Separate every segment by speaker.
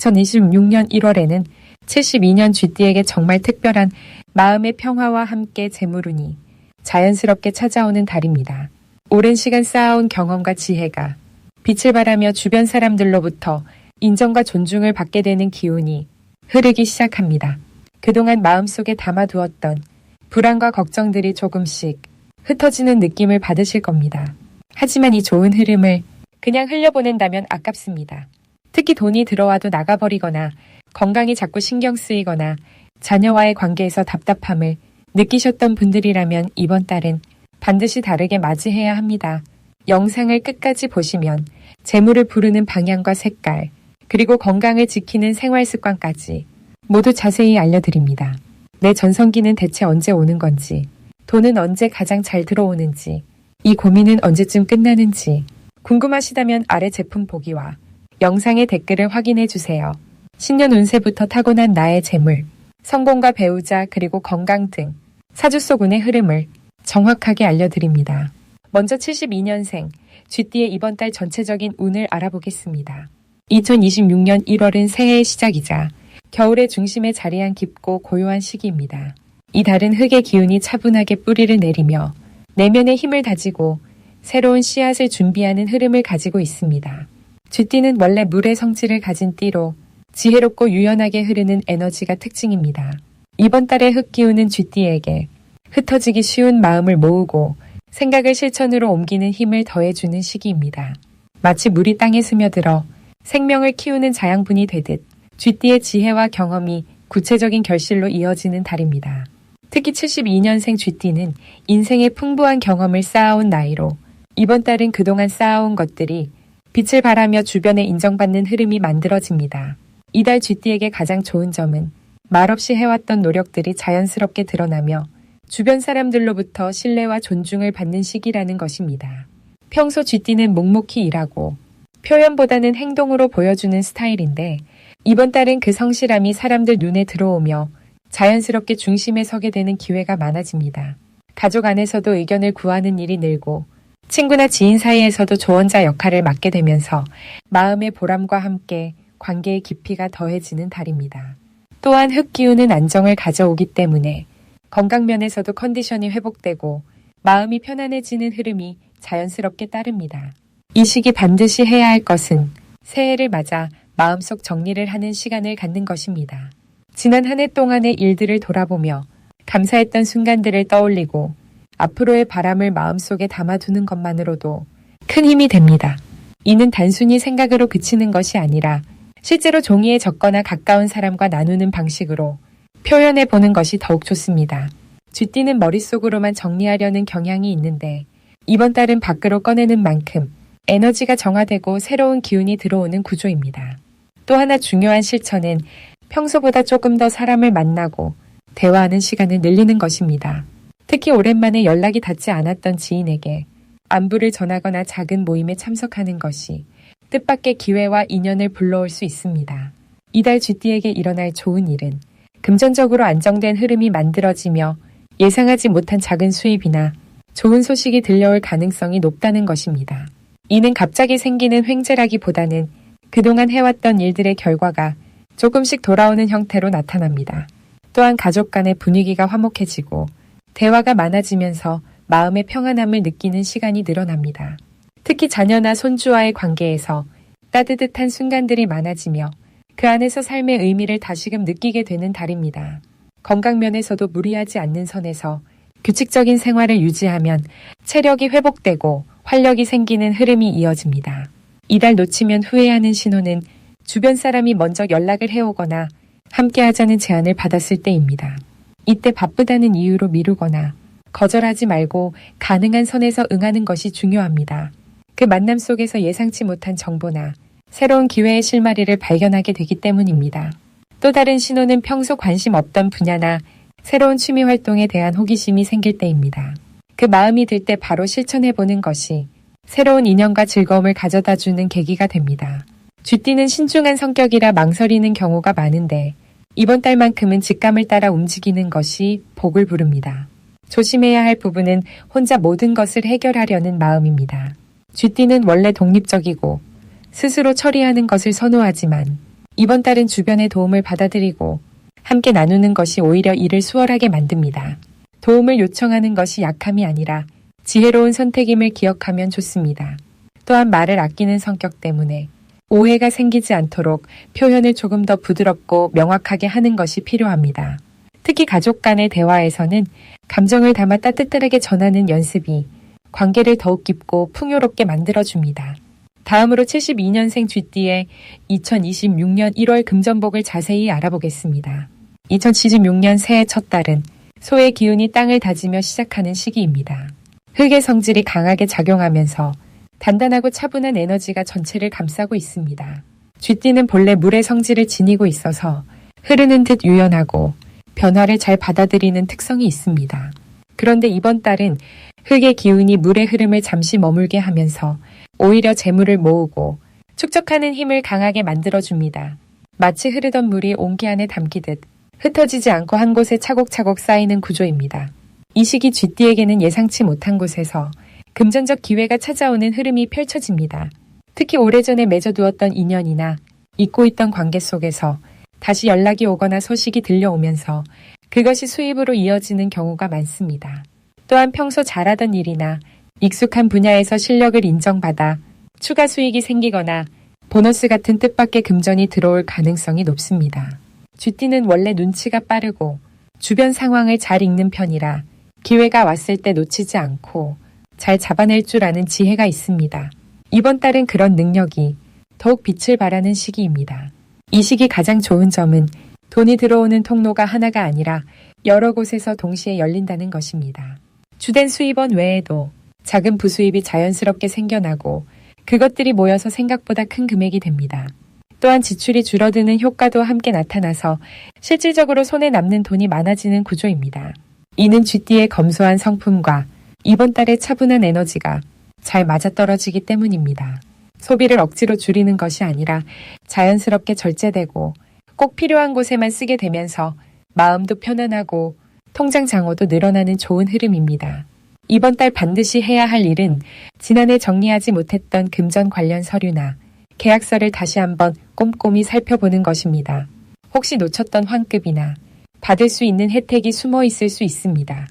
Speaker 1: 2026년 1월에는 72년 쥐띠에게 정말 특별한 마음의 평화와 함께 재물운이 자연스럽게 찾아오는 달입니다. 오랜 시간 쌓아온 경험과 지혜가 빛을 발하며 주변 사람들로부터 인정과 존중을 받게 되는 기운이 흐르기 시작합니다. 그동안 마음속에 담아두었던 불안과 걱정들이 조금씩 흩어지는 느낌을 받으실 겁니다. 하지만 이 좋은 흐름을 그냥 흘려보낸다면 아깝습니다. 특히 돈이 들어와도 나가버리거나 건강이 자꾸 신경 쓰이거나 자녀와의 관계에서 답답함을 느끼셨던 분들이라면 이번 달은 반드시 다르게 맞이해야 합니다. 영상을 끝까지 보시면 재물을 부르는 방향과 색깔, 그리고 건강을 지키는 생활 습관까지 모두 자세히 알려드립니다. 내 전성기는 대체 언제 오는 건지, 돈은 언제 가장 잘 들어오는지, 이 고민은 언제쯤 끝나는지 궁금하시다면 아래 제품 보기와 영상의 댓글을 확인해 주세요. 신년 운세부터 타고난 나의 재물, 성공과 배우자 그리고 건강 등 사주 속 운의 흐름을 정확하게 알려드립니다. 먼저 72년생 쥐띠의 이번 달 전체적인 운을 알아보겠습니다. 2026년 1월은 새해의 시작이자 겨울의 중심에 자리한 깊고 고요한 시기입니다. 이 달은 흙의 기운이 차분하게 뿌리를 내리며 내면의 힘을 다지고 새로운 씨앗을 준비하는 흐름을 가지고 있습니다. 쥐띠는 원래 물의 성질을 가진 띠로 지혜롭고 유연하게 흐르는 에너지가 특징입니다. 이번 달의 흙 기운은 쥐띠에게 흩어지기 쉬운 마음을 모으고 생각을 실천으로 옮기는 힘을 더해주는 시기입니다. 마치 물이 땅에 스며들어 생명을 키우는 자양분이 되듯 쥐띠의 지혜와 경험이 구체적인 결실로 이어지는 달입니다. 특히 72년생 쥐띠는 인생의 풍부한 경험을 쌓아온 나이로 이번 달은 그동안 쌓아온 것들이 빛을 발하며 주변에 인정받는 흐름이 만들어집니다. 이달 쥐띠에게 가장 좋은 점은 말없이 해왔던 노력들이 자연스럽게 드러나며 주변 사람들로부터 신뢰와 존중을 받는 시기라는 것입니다. 평소 쥐띠는 묵묵히 일하고 표현보다는 행동으로 보여주는 스타일인데 이번 달은 그 성실함이 사람들 눈에 들어오며 자연스럽게 중심에 서게 되는 기회가 많아집니다. 가족 안에서도 의견을 구하는 일이 늘고 친구나 지인 사이에서도 조언자 역할을 맡게 되면서 마음의 보람과 함께 관계의 깊이가 더해지는 달입니다. 또한 흙기운은 안정을 가져오기 때문에 건강 면에서도 컨디션이 회복되고 마음이 편안해지는 흐름이 자연스럽게 따릅니다. 이 시기 반드시 해야 할 것은 새해를 맞아 마음속 정리를 하는 시간을 갖는 것입니다. 지난 한 해 동안의 일들을 돌아보며 감사했던 순간들을 떠올리고 앞으로의 바람을 마음속에 담아두는 것만으로도 큰 힘이 됩니다. 이는 단순히 생각으로 그치는 것이 아니라 실제로 종이에 적거나 가까운 사람과 나누는 방식으로 표현해 보는 것이 더욱 좋습니다. 쥐띠는 머릿속으로만 정리하려는 경향이 있는데 이번 달은 밖으로 꺼내는 만큼 에너지가 정화되고 새로운 기운이 들어오는 구조입니다. 또 하나 중요한 실천은 평소보다 조금 더 사람을 만나고 대화하는 시간을 늘리는 것입니다. 특히 오랜만에 연락이 닿지 않았던 지인에게 안부를 전하거나 작은 모임에 참석하는 것이 뜻밖의 기회와 인연을 불러올 수 있습니다. 이달 쥐띠에게 일어날 좋은 일은 금전적으로 안정된 흐름이 만들어지며 예상하지 못한 작은 수입이나 좋은 소식이 들려올 가능성이 높다는 것입니다. 이는 갑자기 생기는 횡재라기보다는 그동안 해왔던 일들의 결과가 조금씩 돌아오는 형태로 나타납니다. 또한 가족 간의 분위기가 화목해지고 대화가 많아지면서 마음의 평안함을 느끼는 시간이 늘어납니다. 특히 자녀나 손주와의 관계에서 따뜻한 순간들이 많아지며 그 안에서 삶의 의미를 다시금 느끼게 되는 달입니다. 건강면에서도 무리하지 않는 선에서 규칙적인 생활을 유지하면 체력이 회복되고 활력이 생기는 흐름이 이어집니다. 이달 놓치면 후회하는 신호는 주변 사람이 먼저 연락을 해오거나 함께 하자는 제안을 받았을 때입니다. 이때 바쁘다는 이유로 미루거나 거절하지 말고 가능한 선에서 응하는 것이 중요합니다. 그 만남 속에서 예상치 못한 정보나 새로운 기회의 실마리를 발견하게 되기 때문입니다. 또 다른 신호는 평소 관심 없던 분야나 새로운 취미 활동에 대한 호기심이 생길 때입니다. 그 마음이 들 때 바로 실천해 보는 것이 새로운 인연과 즐거움을 가져다 주는 계기가 됩니다. 쥐띠는 신중한 성격이라 망설이는 경우가 많은데 이번 달만큼은 직감을 따라 움직이는 것이 복을 부릅니다. 조심해야 할 부분은 혼자 모든 것을 해결하려는 마음입니다. 쥐띠는 원래 독립적이고 스스로 처리하는 것을 선호하지만 이번 달은 주변의 도움을 받아들이고 함께 나누는 것이 오히려 일을 수월하게 만듭니다. 도움을 요청하는 것이 약함이 아니라 지혜로운 선택임을 기억하면 좋습니다. 또한 말을 아끼는 성격 때문에 오해가 생기지 않도록 표현을 조금 더 부드럽고 명확하게 하는 것이 필요합니다. 특히 가족 간의 대화에서는 감정을 담아 따뜻하게 전하는 연습이 관계를 더욱 깊고 풍요롭게 만들어줍니다. 다음으로 72년생 쥐띠의 2026년 1월 금전복을 자세히 알아보겠습니다. 2076년 새해 첫 달은 소의 기운이 땅을 다지며 시작하는 시기입니다. 흙의 성질이 강하게 작용하면서 단단하고 차분한 에너지가 전체를 감싸고 있습니다. 쥐띠는 본래 물의 성질을 지니고 있어서 흐르는 듯 유연하고 변화를 잘 받아들이는 특성이 있습니다. 그런데 이번 달은 흙의 기운이 물의 흐름을 잠시 머물게 하면서 오히려 재물을 모으고 축적하는 힘을 강하게 만들어줍니다. 마치 흐르던 물이 온기 안에 담기듯 흩어지지 않고 한 곳에 차곡차곡 쌓이는 구조입니다. 이 시기 쥐띠에게는 예상치 못한 곳에서 금전적 기회가 찾아오는 흐름이 펼쳐집니다. 특히 오래전에 맺어두었던 인연이나 잊고 있던 관계 속에서 다시 연락이 오거나 소식이 들려오면서 그것이 수입으로 이어지는 경우가 많습니다. 또한 평소 잘하던 일이나 익숙한 분야에서 실력을 인정받아 추가 수익이 생기거나 보너스 같은 뜻밖의 금전이 들어올 가능성이 높습니다. 쥐띠는 원래 눈치가 빠르고 주변 상황을 잘 읽는 편이라 기회가 왔을 때 놓치지 않고 잘 잡아낼 줄 아는 지혜가 있습니다. 이번 달은 그런 능력이 더욱 빛을 발하는 시기입니다. 이 시기 가장 좋은 점은 돈이 들어오는 통로가 하나가 아니라 여러 곳에서 동시에 열린다는 것입니다. 주된 수입원 외에도 작은 부수입이 자연스럽게 생겨나고 그것들이 모여서 생각보다 큰 금액이 됩니다. 또한 지출이 줄어드는 효과도 함께 나타나서 실질적으로 손에 남는 돈이 많아지는 구조입니다. 이는 쥐띠의 검소한 성품과 이번 달의 차분한 에너지가 잘 맞아떨어지기 때문입니다. 소비를 억지로 줄이는 것이 아니라 자연스럽게 절제되고 꼭 필요한 곳에만 쓰게 되면서 마음도 편안하고 통장 장어도 늘어나는 좋은 흐름입니다. 이번 달 반드시 해야 할 일은 지난해 정리하지 못했던 금전 관련 서류나 계약서를 다시 한번 꼼꼼히 살펴보는 것입니다. 혹시 놓쳤던 환급이나 받을 수 있는 혜택이 숨어 있을 수 있습니다.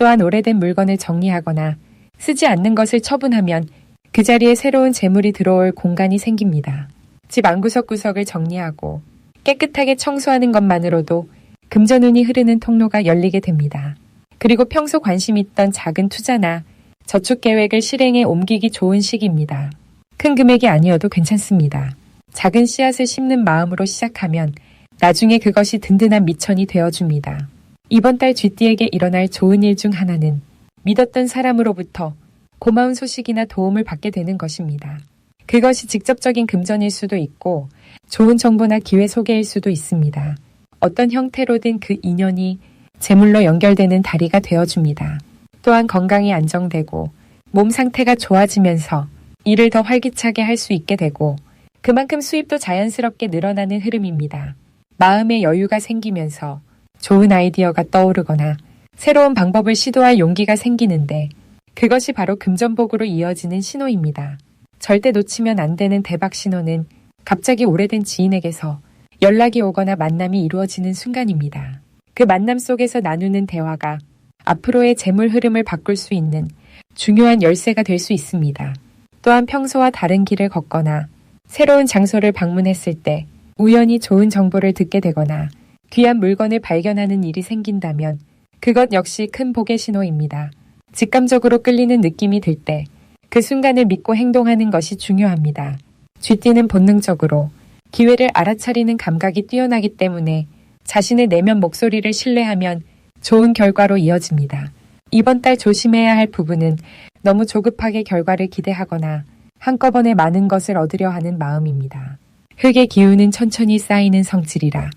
Speaker 1: 또한 오래된 물건을 정리하거나 쓰지 않는 것을 처분하면 그 자리에 새로운 재물이 들어올 공간이 생깁니다. 집 안구석구석을 정리하고 깨끗하게 청소하는 것만으로도 금전운이 흐르는 통로가 열리게 됩니다. 그리고 평소 관심 있던 작은 투자나 저축 계획을 실행에 옮기기 좋은 시기입니다. 큰 금액이 아니어도 괜찮습니다. 작은 씨앗을 심는 마음으로 시작하면 나중에 그것이 든든한 미천이 되어줍니다. 이번 달 쥐띠에게 일어날 좋은 일 중 하나는 믿었던 사람으로부터 고마운 소식이나 도움을 받게 되는 것입니다. 그것이 직접적인 금전일 수도 있고 좋은 정보나 기회 소개일 수도 있습니다. 어떤 형태로든 그 인연이 재물로 연결되는 다리가 되어줍니다. 또한 건강이 안정되고 몸 상태가 좋아지면서 일을 더 활기차게 할 수 있게 되고 그만큼 수입도 자연스럽게 늘어나는 흐름입니다. 마음의 여유가 생기면서 좋은 아이디어가 떠오르거나 새로운 방법을 시도할 용기가 생기는데 그것이 바로 금전복으로 이어지는 신호입니다. 절대 놓치면 안 되는 대박 신호는 갑자기 오래된 지인에게서 연락이 오거나 만남이 이루어지는 순간입니다. 그 만남 속에서 나누는 대화가 앞으로의 재물 흐름을 바꿀 수 있는 중요한 열쇠가 될 수 있습니다. 또한 평소와 다른 길을 걷거나 새로운 장소를 방문했을 때 우연히 좋은 정보를 듣게 되거나 귀한 물건을 발견하는 일이 생긴다면 그것 역시 큰 복의 신호입니다. 직감적으로 끌리는 느낌이 들 때 그 순간을 믿고 행동하는 것이 중요합니다. 쥐띠는 본능적으로 기회를 알아차리는 감각이 뛰어나기 때문에 자신의 내면 목소리를 신뢰하면 좋은 결과로 이어집니다. 이번 달 조심해야 할 부분은 너무 조급하게 결과를 기대하거나 한꺼번에 많은 것을 얻으려 하는 마음입니다. 흙의 기운은 천천히 쌓이는 성질이라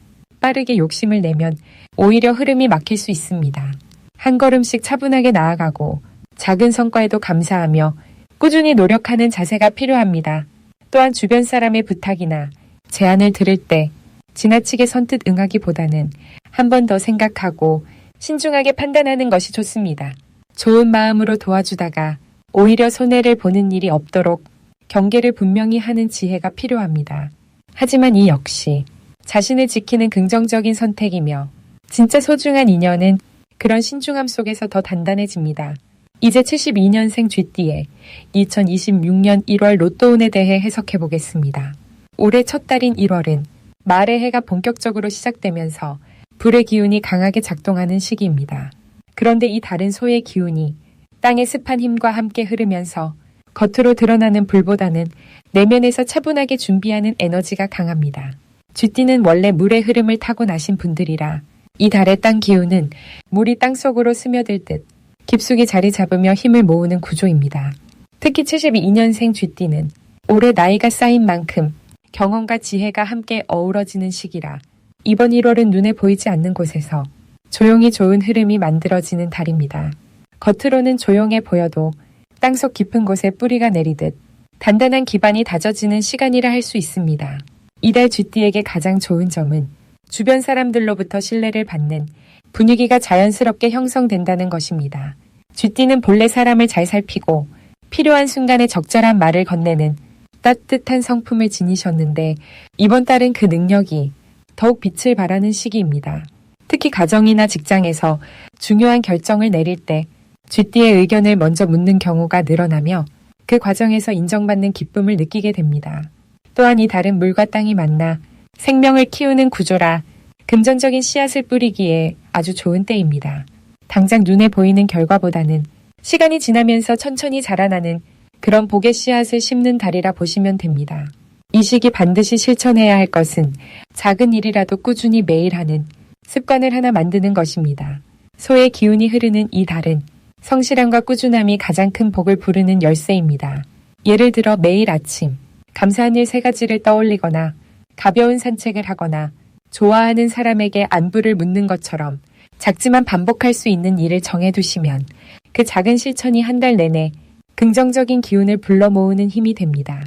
Speaker 1: 빠르게 욕심을 내면 오히려 흐름이 막힐 수 있습니다. 한 걸음씩 차분하게 나아가고 작은 성과에도 감사하며 꾸준히 노력하는 자세가 필요합니다. 또한 주변 사람의 부탁이나 제안을 들을 때 지나치게 선뜻 응하기보다는 한 번 더 생각하고 신중하게 판단하는 것이 좋습니다. 좋은 마음으로 도와주다가 오히려 손해를 보는 일이 없도록 경계를 분명히 하는 지혜가 필요합니다. 하지만 이 역시 자신을 지키는 긍정적인 선택이며 진짜 소중한 인연은 그런 신중함 속에서 더 단단해집니다. 이제 72년생 쥐띠의 2026년 1월 로또운에 대해 해석해 보겠습니다. 올해 첫 달인 1월은 말의 해가 본격적으로 시작되면서 불의 기운이 강하게 작동하는 시기입니다. 그런데 이 다른 소의 기운이 땅의 습한 힘과 함께 흐르면서 겉으로 드러나는 불보다는 내면에서 차분하게 준비하는 에너지가 강합니다. 쥐띠는 원래 물의 흐름을 타고 나신 분들이라 이 달의 땅 기운은 물이 땅 속으로 스며들 듯 깊숙이 자리 잡으며 힘을 모으는 구조입니다. 특히 72년생 쥐띠는 올해 나이가 쌓인 만큼 경험과 지혜가 함께 어우러지는 시기라 이번 1월은 눈에 보이지 않는 곳에서 조용히 좋은 흐름이 만들어지는 달입니다. 겉으로는 조용해 보여도 땅속 깊은 곳에 뿌리가 내리듯 단단한 기반이 다져지는 시간이라 할 수 있습니다. 이달 쥐띠에게 가장 좋은 점은 주변 사람들로부터 신뢰를 받는 분위기가 자연스럽게 형성된다는 것입니다. 쥐띠는 본래 사람을 잘 살피고 필요한 순간에 적절한 말을 건네는 따뜻한 성품을 지니셨는데 이번 달은 그 능력이 더욱 빛을 발하는 시기입니다. 특히 가정이나 직장에서 중요한 결정을 내릴 때 쥐띠의 의견을 먼저 묻는 경우가 늘어나며 그 과정에서 인정받는 기쁨을 느끼게 됩니다. 또한 이 달은 물과 땅이 만나 생명을 키우는 구조라 금전적인 씨앗을 뿌리기에 아주 좋은 때입니다. 당장 눈에 보이는 결과보다는 시간이 지나면서 천천히 자라나는 그런 복의 씨앗을 심는 달이라 보시면 됩니다. 이 시기 반드시 실천해야 할 것은 작은 일이라도 꾸준히 매일 하는 습관을 하나 만드는 것입니다. 소의 기운이 흐르는 이 달은 성실함과 꾸준함이 가장 큰 복을 부르는 열쇠입니다. 예를 들어 매일 아침 감사한 일 세 가지를 떠올리거나 가벼운 산책을 하거나 좋아하는 사람에게 안부를 묻는 것처럼 작지만 반복할 수 있는 일을 정해두시면 그 작은 실천이 한 달 내내 긍정적인 기운을 불러 모으는 힘이 됩니다.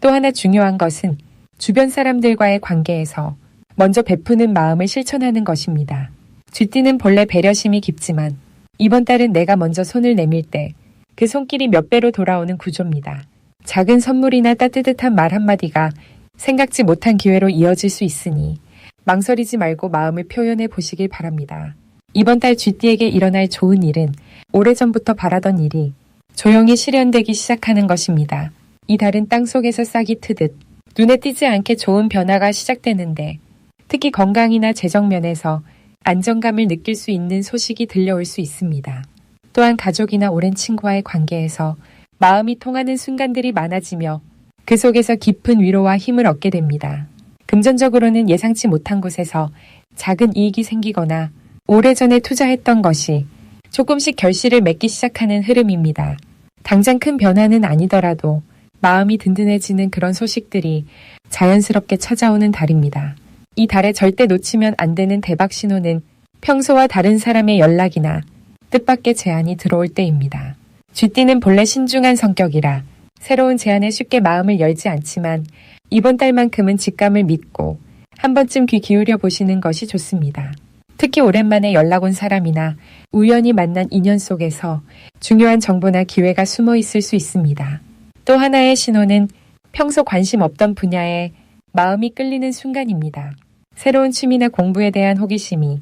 Speaker 1: 또 하나 중요한 것은 주변 사람들과의 관계에서 먼저 베푸는 마음을 실천하는 것입니다. 쥐띠는 본래 배려심이 깊지만 이번 달은 내가 먼저 손을 내밀 때 그 손길이 몇 배로 돌아오는 구조입니다. 작은 선물이나 따뜻한 말 한마디가 생각지 못한 기회로 이어질 수 있으니 망설이지 말고 마음을 표현해 보시길 바랍니다. 이번 달 쥐띠에게 일어날 좋은 일은 오래전부터 바라던 일이 조용히 실현되기 시작하는 것입니다. 이 달은 땅 속에서 싹이 트듯 눈에 띄지 않게 좋은 변화가 시작되는데 특히 건강이나 재정 면에서 안정감을 느낄 수 있는 소식이 들려올 수 있습니다. 또한 가족이나 오랜 친구와의 관계에서 마음이 통하는 순간들이 많아지며 그 속에서 깊은 위로와 힘을 얻게 됩니다. 금전적으로는 예상치 못한 곳에서 작은 이익이 생기거나 오래전에 투자했던 것이 조금씩 결실을 맺기 시작하는 흐름입니다. 당장 큰 변화는 아니더라도 마음이 든든해지는 그런 소식들이 자연스럽게 찾아오는 달입니다. 이 달에 절대 놓치면 안 되는 대박 신호는 평소와 다른 사람의 연락이나 뜻밖의 제안이 들어올 때입니다. 쥐띠는 본래 신중한 성격이라 새로운 제안에 쉽게 마음을 열지 않지만 이번 달만큼은 직감을 믿고 한 번쯤 귀 기울여 보시는 것이 좋습니다. 특히 오랜만에 연락 온 사람이나 우연히 만난 인연 속에서 중요한 정보나 기회가 숨어 있을 수 있습니다. 또 하나의 신호는 평소 관심 없던 분야에 마음이 끌리는 순간입니다. 새로운 취미나 공부에 대한 호기심이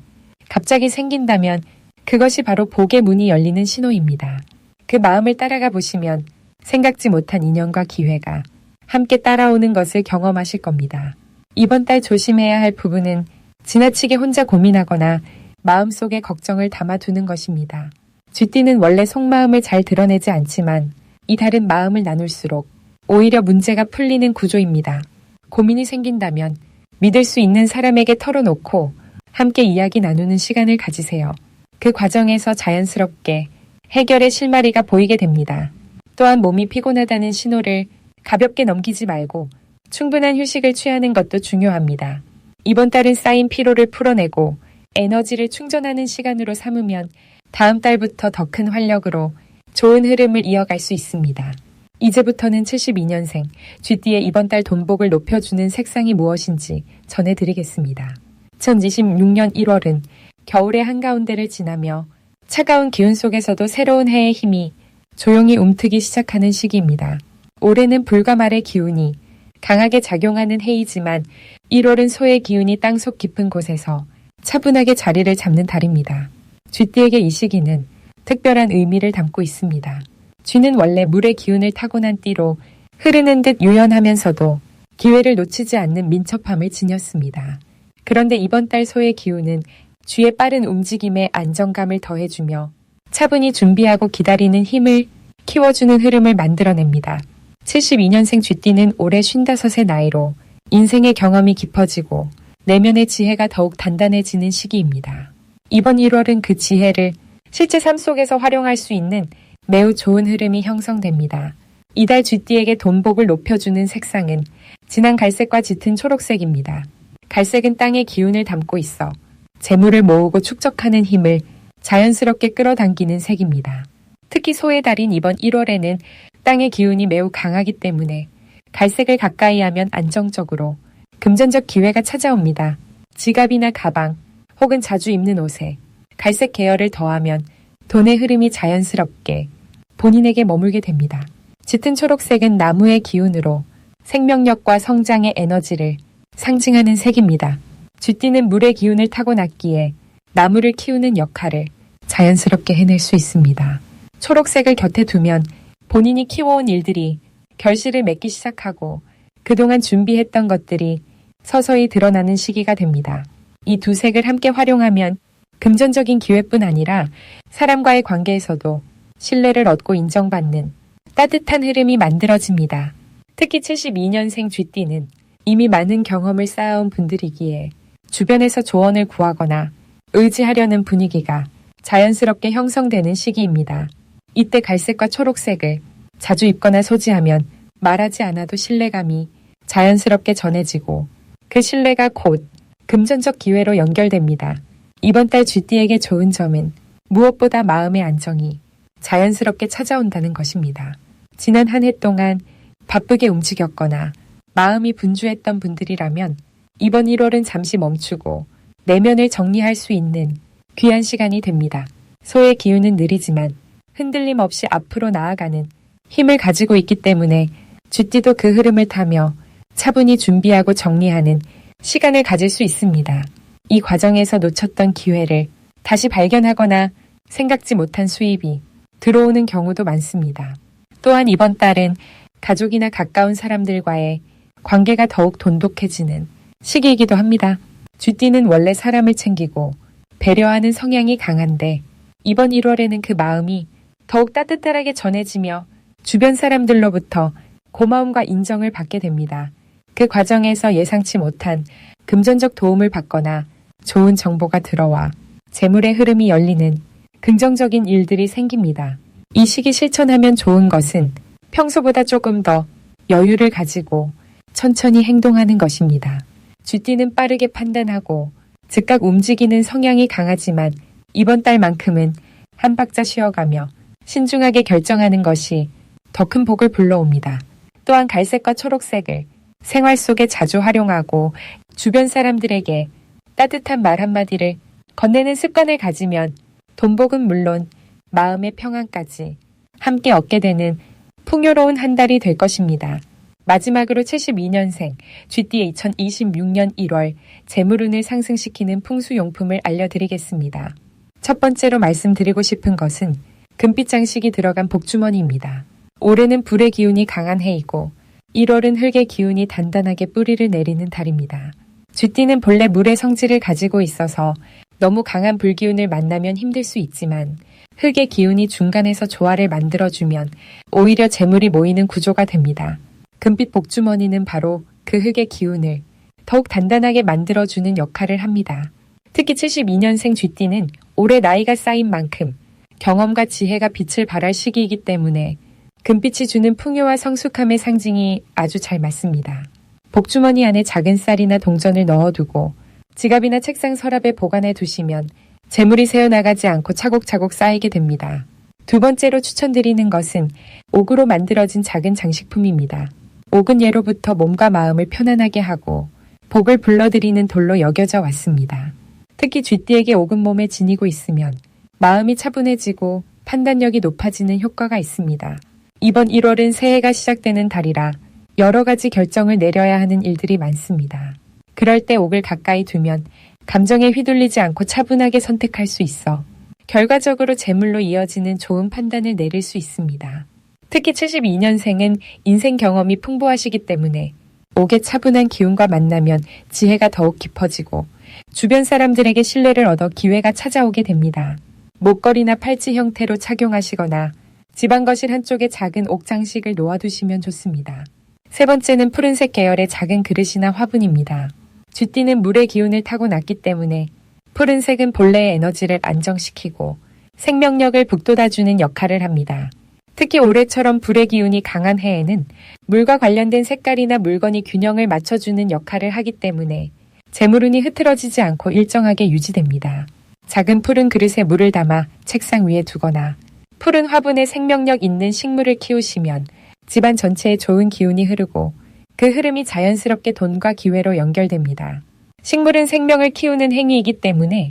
Speaker 1: 갑자기 생긴다면 그것이 바로 복의 문이 열리는 신호입니다. 그 마음을 따라가 보시면 생각지 못한 인연과 기회가 함께 따라오는 것을 경험하실 겁니다. 이번 달 조심해야 할 부분은 지나치게 혼자 고민하거나 마음속에 걱정을 담아두는 것입니다. 쥐띠는 원래 속마음을 잘 드러내지 않지만 이 달은 마음을 나눌수록 오히려 문제가 풀리는 구조입니다. 고민이 생긴다면 믿을 수 있는 사람에게 털어놓고 함께 이야기 나누는 시간을 가지세요. 그 과정에서 자연스럽게 해결의 실마리가 보이게 됩니다. 또한 몸이 피곤하다는 신호를 가볍게 넘기지 말고 충분한 휴식을 취하는 것도 중요합니다. 이번 달은 쌓인 피로를 풀어내고 에너지를 충전하는 시간으로 삼으면 다음 달부터 더 큰 활력으로 좋은 흐름을 이어갈 수 있습니다. 이제부터는 72년생 쥐띠의 이번 달 돈복을 높여주는 색상이 무엇인지 전해드리겠습니다. 2026년 1월은 겨울의 한가운데를 지나며 차가운 기운 속에서도 새로운 해의 힘이 조용히 움트기 시작하는 시기입니다. 올해는 불과 말의 기운이 강하게 작용하는 해이지만 1월은 소의 기운이 땅속 깊은 곳에서 차분하게 자리를 잡는 달입니다. 쥐띠에게 이 시기는 특별한 의미를 담고 있습니다. 쥐는 원래 물의 기운을 타고난 띠로 흐르는 듯 유연하면서도 기회를 놓치지 않는 민첩함을 지녔습니다. 그런데 이번 달 소의 기운은 쥐의 빠른 움직임에 안정감을 더해주며 차분히 준비하고 기다리는 힘을 키워주는 흐름을 만들어냅니다. 72년생 쥐띠는 올해 55의 나이로 인생의 경험이 깊어지고 내면의 지혜가 더욱 단단해지는 시기입니다. 이번 1월은 그 지혜를 실제 삶 속에서 활용할 수 있는 매우 좋은 흐름이 형성됩니다. 이달 쥐띠에게 돈복을 높여주는 색상은 진한 갈색과 짙은 초록색입니다. 갈색은 땅의 기운을 담고 있어 재물을 모으고 축적하는 힘을 자연스럽게 끌어당기는 색입니다. 특히 소의 달인 이번 1월에는 땅의 기운이 매우 강하기 때문에 갈색을 가까이 하면 안정적으로 금전적 기회가 찾아옵니다. 지갑이나 가방 혹은 자주 입는 옷에 갈색 계열을 더하면 돈의 흐름이 자연스럽게 본인에게 머물게 됩니다. 짙은 초록색은 나무의 기운으로 생명력과 성장의 에너지를 상징하는 색입니다. 쥐띠는 물의 기운을 타고났기에 나무를 키우는 역할을 자연스럽게 해낼 수 있습니다. 초록색을 곁에 두면 본인이 키워온 일들이 결실을 맺기 시작하고 그동안 준비했던 것들이 서서히 드러나는 시기가 됩니다. 이 두 색을 함께 활용하면 금전적인 기회뿐 아니라 사람과의 관계에서도 신뢰를 얻고 인정받는 따뜻한 흐름이 만들어집니다. 특히 72년생 쥐띠는 이미 많은 경험을 쌓아온 분들이기에 주변에서 조언을 구하거나 의지하려는 분위기가 자연스럽게 형성되는 시기입니다. 이때 갈색과 초록색을 자주 입거나 소지하면 말하지 않아도 신뢰감이 자연스럽게 전해지고 그 신뢰가 곧 금전적 기회로 연결됩니다. 이번 달 쥐띠에게 좋은 점은 무엇보다 마음의 안정이 자연스럽게 찾아온다는 것입니다. 지난 한 해 동안 바쁘게 움직였거나 마음이 분주했던 분들이라면 이번 1월은 잠시 멈추고 내면을 정리할 수 있는 귀한 시간이 됩니다. 소의 기운은 느리지만 흔들림 없이 앞으로 나아가는 힘을 가지고 있기 때문에 쥐띠도 그 흐름을 타며 차분히 준비하고 정리하는 시간을 가질 수 있습니다. 이 과정에서 놓쳤던 기회를 다시 발견하거나 생각지 못한 수입이 들어오는 경우도 많습니다. 또한 이번 달은 가족이나 가까운 사람들과의 관계가 더욱 돈독해지는 시기이기도 합니다. 쥐띠는 원래 사람을 챙기고 배려하는 성향이 강한데 이번 1월에는 그 마음이 더욱 따뜻하게 전해지며 주변 사람들로부터 고마움과 인정을 받게 됩니다. 그 과정에서 예상치 못한 금전적 도움을 받거나 좋은 정보가 들어와 재물의 흐름이 열리는 긍정적인 일들이 생깁니다. 이 시기 실천하면 좋은 것은 평소보다 조금 더 여유를 가지고 천천히 행동하는 것입니다. 쥐띠는 빠르게 판단하고 즉각 움직이는 성향이 강하지만 이번 달만큼은 한 박자 쉬어가며 신중하게 결정하는 것이 더 큰 복을 불러옵니다. 또한 갈색과 초록색을 생활 속에 자주 활용하고 주변 사람들에게 따뜻한 말 한마디를 건네는 습관을 가지면 돈복은 물론 마음의 평안까지 함께 얻게 되는 풍요로운 한 달이 될 것입니다. 마지막으로 72년생 쥐띠의 2026년 1월 재물운을 상승시키는 풍수용품을 알려드리겠습니다. 첫 번째로 말씀드리고 싶은 것은 금빛 장식이 들어간 복주머니입니다. 올해는 불의 기운이 강한 해이고 1월은 흙의 기운이 단단하게 뿌리를 내리는 달입니다. 쥐띠는 본래 물의 성질을 가지고 있어서 너무 강한 불기운을 만나면 힘들 수 있지만 흙의 기운이 중간에서 조화를 만들어주면 오히려 재물이 모이는 구조가 됩니다. 금빛 복주머니는 바로 그 흙의 기운을 더욱 단단하게 만들어주는 역할을 합니다. 특히 72년생 쥐띠는 올해 나이가 쌓인 만큼 경험과 지혜가 빛을 발할 시기이기 때문에 금빛이 주는 풍요와 성숙함의 상징이 아주 잘 맞습니다. 복주머니 안에 작은 쌀이나 동전을 넣어두고 지갑이나 책상 서랍에 보관해 두시면 재물이 새어나가지 않고 차곡차곡 쌓이게 됩니다. 두 번째로 추천드리는 것은 옥으로 만들어진 작은 장식품입니다. 옥은 예로부터 몸과 마음을 편안하게 하고 복을 불러들이는 돌로 여겨져 왔습니다. 특히 쥐띠에게 옥은 몸에 지니고 있으면 마음이 차분해지고 판단력이 높아지는 효과가 있습니다. 이번 1월은 새해가 시작되는 달이라 여러 가지 결정을 내려야 하는 일들이 많습니다. 그럴 때 옥을 가까이 두면 감정에 휘둘리지 않고 차분하게 선택할 수 있어 결과적으로 재물로 이어지는 좋은 판단을 내릴 수 있습니다. 특히 72년생은 인생 경험이 풍부하시기 때문에 옥의 차분한 기운과 만나면 지혜가 더욱 깊어지고 주변 사람들에게 신뢰를 얻어 기회가 찾아오게 됩니다. 목걸이나 팔찌 형태로 착용하시거나 집안 거실 한쪽에 작은 옥 장식을 놓아두시면 좋습니다. 세 번째는 푸른색 계열의 작은 그릇이나 화분입니다. 쥐띠는 물의 기운을 타고났기 때문에 푸른색은 본래의 에너지를 안정시키고 생명력을 북돋아주는 역할을 합니다. 특히 올해처럼 불의 기운이 강한 해에는 물과 관련된 색깔이나 물건이 균형을 맞춰주는 역할을 하기 때문에 재물운이 흐트러지지 않고 일정하게 유지됩니다. 작은 푸른 그릇에 물을 담아 책상 위에 두거나 푸른 화분에 생명력 있는 식물을 키우시면 집안 전체에 좋은 기운이 흐르고 그 흐름이 자연스럽게 돈과 기회로 연결됩니다. 식물은 생명을 키우는 행위이기 때문에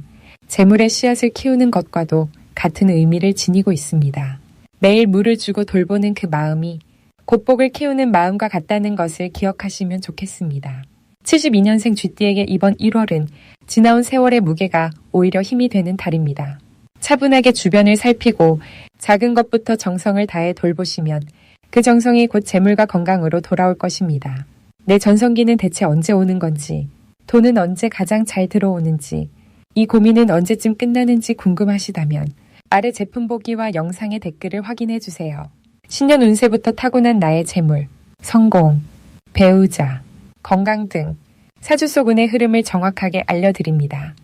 Speaker 1: 재물의 씨앗을 키우는 것과도 같은 의미를 지니고 있습니다. 매일 물을 주고 돌보는 그 마음이 곱복을 키우는 마음과 같다는 것을 기억하시면 좋겠습니다. 72년생 쥐띠에게 이번 1월은 지나온 세월의 무게가 오히려 힘이 되는 달입니다. 차분하게 주변을 살피고 작은 것부터 정성을 다해 돌보시면 그 정성이 곧 재물과 건강으로 돌아올 것입니다. 내 전성기는 대체 언제 오는 건지, 돈은 언제 가장 잘 들어오는지, 이 고민은 언제쯤 끝나는지 궁금하시다면 아래 제품 보기와 영상의 댓글을 확인해 주세요. 신년 운세부터 타고난 나의 재물, 성공, 배우자, 건강 등 사주 속 운의 흐름을 정확하게 알려드립니다.